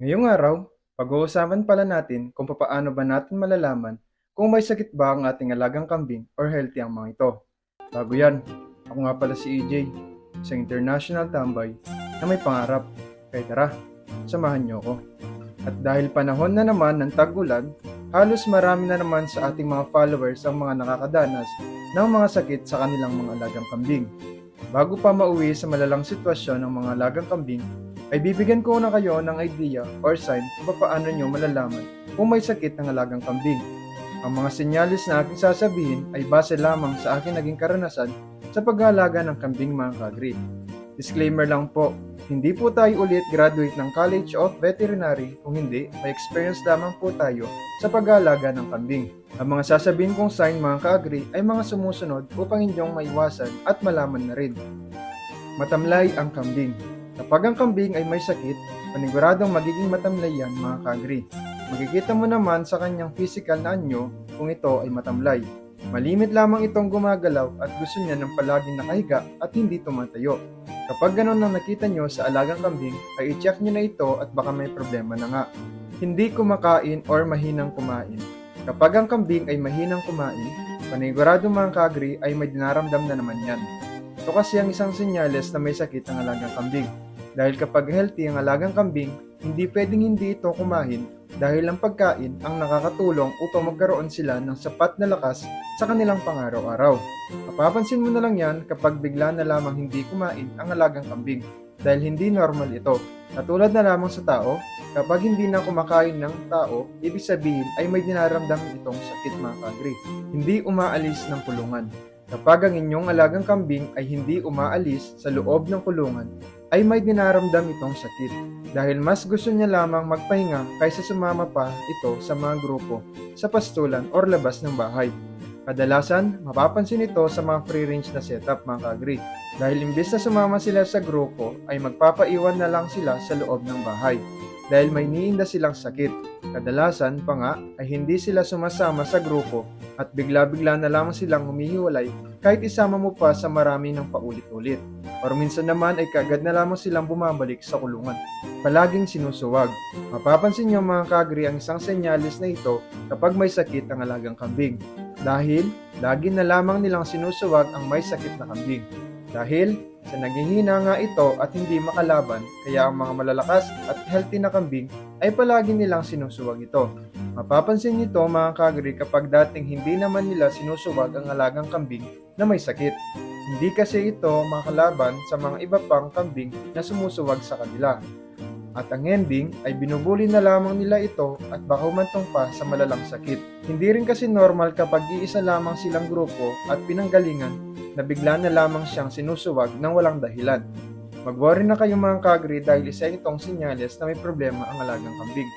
Ngayong araw, pag-uusapan pala natin kung papaano ba natin malalaman kung may sakit ba ang ating alagang kambing or healthy ang mga ito. Bago yan, ako nga pala si EJ, isang international tambay na may pangarap. Kaya tara, samahan niyo ako. At dahil panahon na naman ng tag-ulan, halos marami na naman sa ating mga followers ang mga nakakadanas ng mga sakit sa kanilang mga alagang kambing. Bago pa mauwi sa malalang sitwasyon ng mga alagang kambing, ay bibigyan ko na kayo ng idea or sign kung paano nyo malalaman kung may sakit ng alagang kambing. Ang mga senyalis na aking sasabihin ay base lamang sa aking naging karanasan sa pag-aalaga ng kambing mga kagri. Disclaimer lang po, hindi po tayo ulit graduate ng College of Veterinary kung hindi, may experience lamang po tayo sa pag-aalaga ng kambing. Ang mga sasabihin kong sign mga kaagri ay mga sumusunod upang inyong maiwasan at malaman na rin. Matamlay ang kambing. Kapag ang kambing ay may sakit, paniguradong magiging matamlay yan mga kaagri. Makikita mo naman sa kanyang physical na anyo kung ito ay matamlay. Malimit lamang itong gumagalaw at gusto niya ng palaging nakahiga at hindi tumatayo. Kapag ganun ang nakita nyo sa alagang kambing, ay i-check nyo na ito at baka may problema na nga. Hindi kumakain or mahinang kumain. Kapag ang kambing ay mahinang kumain, panigurado mga kagri ay may dinaramdam na naman yan. Ito kasi ang isang senyales na may sakit ang alagang kambing. Dahil kapag healthy ang alagang kambing, hindi pwedeng hindi ito kumain dahil ang pagkain ang nakakatulong upang magkaroon sila ng sapat na lakas sa kanilang pangaraw-araw. Mapapansin mo na lang yan kapag bigla na lamang hindi kumain ang alagang kambing dahil hindi normal ito. Katulad na lamang sa tao, kapag hindi na kumakain ng tao, ibig sabihin ay may dinaramdam itong sakit mga kagri. Hindi umaalis ng kulungan. Kapag ang inyong alagang kambing ay hindi umaalis sa loob ng kulungan, ay may dinaramdam itong sakit dahil mas gusto niya lamang magpahinga kaysa sumama pa ito sa mga grupo sa pastulan or labas ng bahay. Kadalasan, mapapansin ito sa mga free-range na setup mga kagri dahil imbes na sumama sila sa grupo ay magpapaiwan na lang sila sa loob ng bahay dahil may niinda silang sakit. Kadalasan pa nga ay hindi sila sumasama sa grupo at bigla-bigla na lamang silang humihiwalay kahit isama mo pa sa marami ng paulit-ulit. Or minsan naman ay kagad na lamang silang bumabalik sa kulungan. Palaging sinusuwag. Mapapansin niyo mga kagri ang isang senyalis na ito kapag may sakit ang alagang kambing. Dahil lagi na lamang nilang sinusuwag ang may sakit na kambing. Dahil sa naghihina nga ito at hindi makalaban, kaya ang mga malalakas at healthy na kambing ay palagi nilang sinusuwag ito. Mapapansin nito mga kagri kapag dating hindi naman nila sinusuwag ang alagang kambing na may sakit. Hindi kasi ito makalaban sa mga iba pang kambing na sumusuwag sa kanila. At ang ending ay binubuli na lamang nila ito at baka humantong pa sa malalang sakit. Hindi rin kasi normal kapag iisa lamang silang grupo at pinanggalingan na bigla na lamang siyang sinusuwag ng walang dahilan. Mag-worry na kayo mga kagri dahil isa itong sinyales na may problema ang alagang kambing.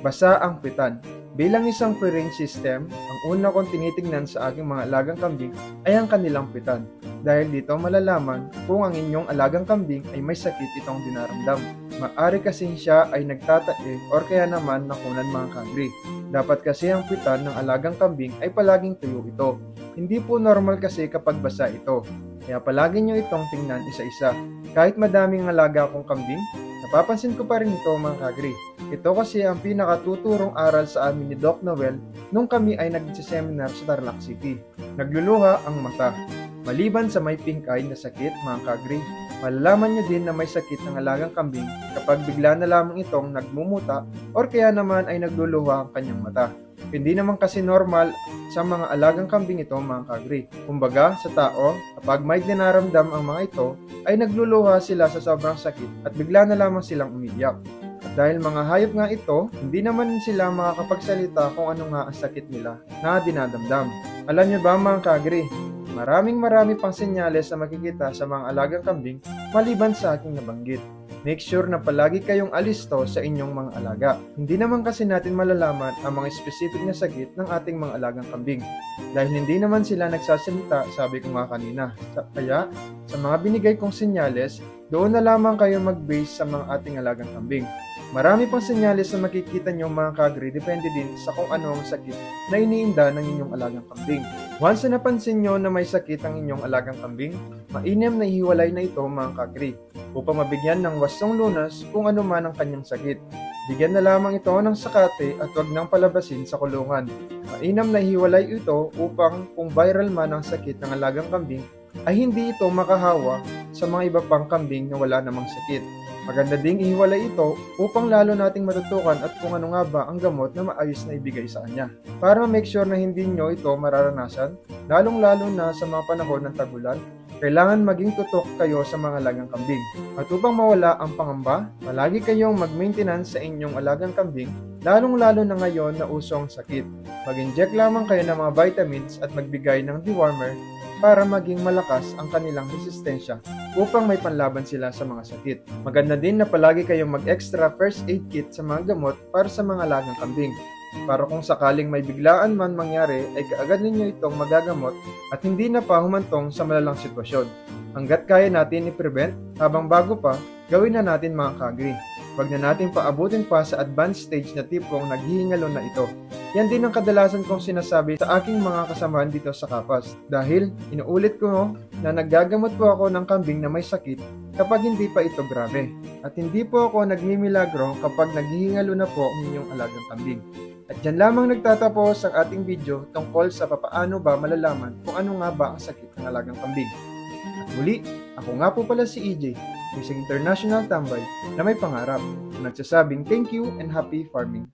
Basa ang pitan. Bilang isang free-range system, ang una kong tinitingnan sa aking mga alagang kambing ay ang kanilang pitan. Dahil dito malalaman kung ang inyong alagang kambing ay may sakit itong dinaramdam. Maari kasing siya ay nagtatae or kaya naman nakunan mga kagri. Dapat kasi ang pitan ng alagang kambing ay palaging tuyo ito. Hindi po normal kasi kapag basa ito. Kaya palagi nyo itong tingnan isa-isa. Kahit madaming alaga akong kambing, napapansin ko pa rin ito mga kagri. Ito kasi ang pinakatuturong aral sa amin ni Doc Noel nung kami ay nag-seminar sa Tarlac City. Nagluluha ang mata. Maliban sa may pink eye na sakit mga kagri, malalaman nyo din na may sakit ng alagang kambing kapag bigla na lamang itong nagmumuta or kaya naman ay nagluluha ang kanyang mata. Hindi naman kasi normal sa mga alagang kambing ito mga kagri. Kumbaga sa tao, kapag may dinaramdam ang mga ito, ay nagluluha sila sa sobrang sakit at bigla na lamang silang umiiyak. At dahil mga hayop nga ito, hindi naman sila makakapagsalita kung ano nga ang sakit nila na dinadamdam. Alam niyo ba mga kagri, maraming marami pang senyales na makikita sa mga alagang kambing maliban sa aking nabanggit. Make sure na palagi kayong alisto sa inyong mga alaga. Hindi naman kasi natin malalaman ang mga specific na sakit ng ating mga alagang kambing. Dahil hindi naman sila nagsasalita, sabi ko nga kanina. Kaya, sa mga binigay kong senyales, doon na lamang kayo mag-base sa mga ating alagang kambing. Marami pang senyales na makikita nyo mga kagri depende din sa kung ano ang sakit na iniinda ng inyong alagang kambing. Once na napansin nyo na may sakit ang inyong alagang kambing, mainam na ihiwalay na ito mga kagri upang mabigyan ng wastong lunas kung ano man ang kanyang sakit. Bigyan na lamang ito ng sakate at huwag nang palabasin sa kulungan. Mainam na hiwalay ito upang kung viral man ang sakit ng alagang kambing, ay hindi ito makahawa sa mga iba pang kambing na wala namang sakit. Maganda ding ihiwalay ito upang lalo nating matutukan at kung ano nga ba ang gamot na maayos na ibigay sa kanya. Para make sure na hindi nyo ito mararanasan, lalong-lalo na sa mga panahon ng tagulan, kailangan maging tutok kayo sa mga alagang kambing. At upang mawala ang pangamba, palagi kayong mag-maintenance sa inyong alagang kambing, lalong-lalo na ngayon na uso ang sakit. Mag-inject lamang kayo ng mga vitamins at magbigay ng dewormer para maging malakas ang kanilang resistensya upang may panlaban sila sa mga sakit. Maganda din na palagi kayong mag-extra first aid kit sa mga gamot para sa mga alagang kambing. Para kung sakaling may biglaan man mangyari ay kaagad ninyo itong magagamot at hindi na pa humantong sa malalang sitwasyon. Hanggat kaya natin i-prevent, habang bago pa, gawin na natin mga kagri. Huwag na natin paabutin pa sa advanced stage na tipong naghihingalo na ito. Yan din ang kadalasan kong sinasabi sa aking mga kasamahan dito sa Kapas. Dahil, inuulit ko na naggagamot po ako ng kambing na may sakit kapag hindi pa ito grabe. At hindi po ako nagmimilagro kapag naghihingalo na po ang inyong alagang kambing. At dyan lamang nagtatapos ang ating video tungkol sa papaano ba malalaman kung ano nga ba ang sakit ng alagang kambing. At muli, ako nga po pala si EJ, isang international tambay na may pangarap na nagsasabing thank you and happy farming.